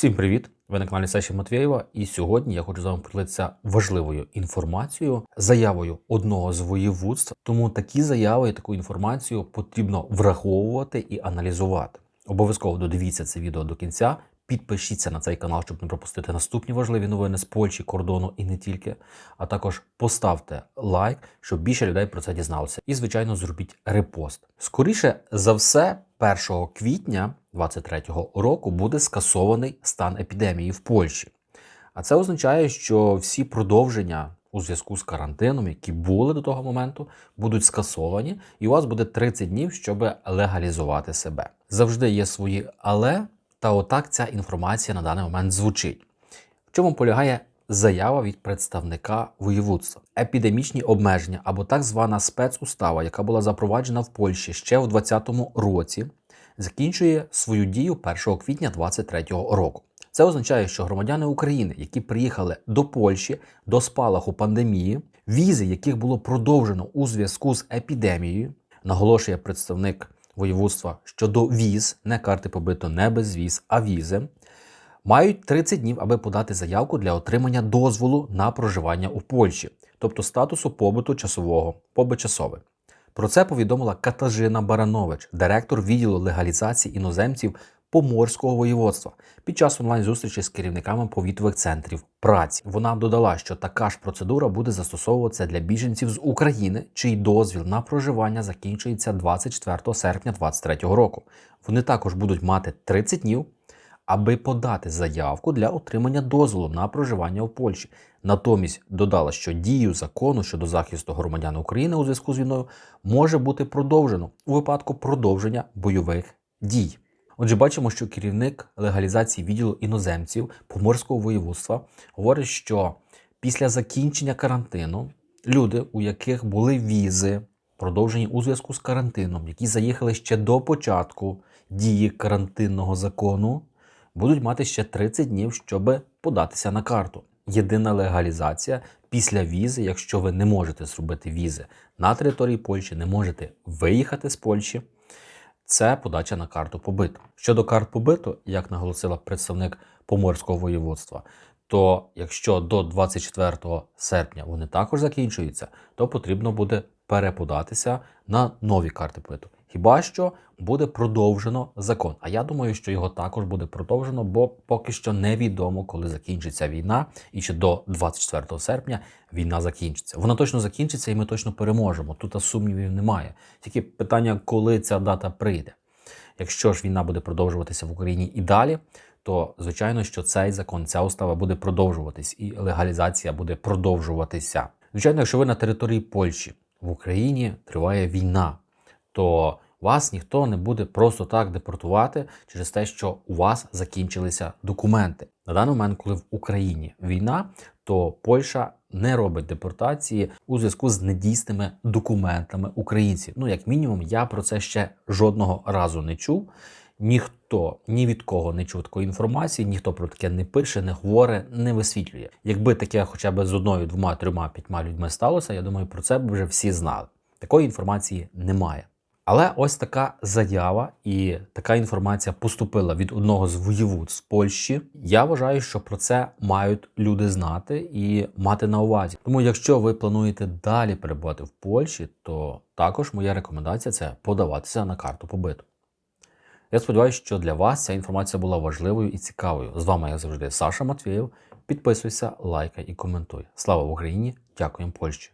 Всім привіт! Ви на каналі Саші Матвєєва, і сьогодні я хочу з вами поділитися важливою інформацією, заявою одного з воєводств. Тому такі заяви і таку інформацію потрібно враховувати і аналізувати. Обов'язково додивіться це відео до кінця. Підпишіться на цей канал, щоб не пропустити наступні важливі новини з Польщі, кордону і не тільки. А також поставте лайк, щоб більше людей про це дізналося. І, звичайно, зробіть репост. Скоріше за все, 1 квітня 2023 року буде скасований стан епідемії в Польщі. А це означає, що всі продовження у зв'язку з карантином, які були до того моменту, будуть скасовані, і у вас буде 30 днів, щоб легалізувати себе. Завжди є свої але. Та отак ця інформація на даний момент звучить. В чому полягає заява від представника воєводства? Епідемічні обмеження або так звана спецустава, яка була запроваджена в Польщі ще в 2020 році, закінчує свою дію 1 квітня 2023 року. Це означає, що громадяни України, які приїхали до Польщі до спалаху пандемії, візи, яких було продовжено у зв'язку з епідемією, наголошує представник воєводства щодо віз, не карти побито не безвіз, а візи, мають 30 днів, аби подати заявку для отримання дозволу на проживання у Польщі, тобто статусу побуту часового, побит. Про це повідомила Катажина Баранович, директор відділу легалізації іноземців Поморського воєводства під час онлайн-зустрічі з керівниками повітових центрів праці. Вона додала, що така ж процедура буде застосовуватися для біженців з України, чий дозвіл на проживання закінчується 24 серпня 2023 року. Вони також будуть мати 30 днів, аби подати заявку для отримання дозволу на проживання в Польщі. Натомість додала, що дію закону щодо захисту громадян України у зв'язку з війною може бути продовжено у випадку продовження бойових дій. Отже, бачимо, що керівник легалізації відділу іноземців Поморського воєводства говорить, що після закінчення карантину люди, у яких були візи, продовжені у зв'язку з карантином, які заїхали ще до початку дії карантинного закону, будуть мати ще 30 днів, щоб податися на карту. Єдина легалізація після візи, якщо ви не можете зробити візи на території Польщі, не можете виїхати з Польщі це подача на карту побиту. Щодо карт побиту, як наголосила представник поморського воєводства, то якщо до 24 серпня вони також закінчуються, то потрібно буде переподатися на нові карти побиту. Хіба що буде продовжено закон? А я думаю, що його також буде продовжено, бо поки що невідомо, коли закінчиться війна, і чи до 24 серпня війна закінчиться. Вона точно закінчиться, і ми точно переможемо. Тут сумнівів немає. Тільки питання, коли ця дата прийде. Якщо ж війна буде продовжуватися в Україні і далі, то звичайно, що цей закон, ця устава буде продовжуватись, і легалізація буде продовжуватися. Звичайно, якщо ви на території Польщі в Україні триває війна то вас ніхто не буде просто так депортувати через те, що у вас закінчилися документи. На даний момент, коли в Україні війна, то Польща не робить депортації у зв'язку з недійсними документами українців. Ну, як мінімум, я про це ще жодного разу не чув. Ніхто ні від кого не чув такої інформації, ніхто про таке не пише, не говорить, не висвітлює. Якби таке хоча б з одною, двома, трьома, п'ятьма людьми сталося, я думаю, про це б вже всі знали. Такої інформації немає. Але ось така заява і така інформація поступила від одного з воєвод з Польщі. Я вважаю, що про це мають люди знати і мати на увазі. Тому, якщо ви плануєте далі перебувати в Польщі, то також моя рекомендація це подаватися на карту побиту. Я сподіваюся, що для вас ця інформація була важливою і цікавою. З вами, як завжди, Саша Матвєєв. Підписуйся, лайкай і коментуй. Слава Україні! Дякуємо Польщі!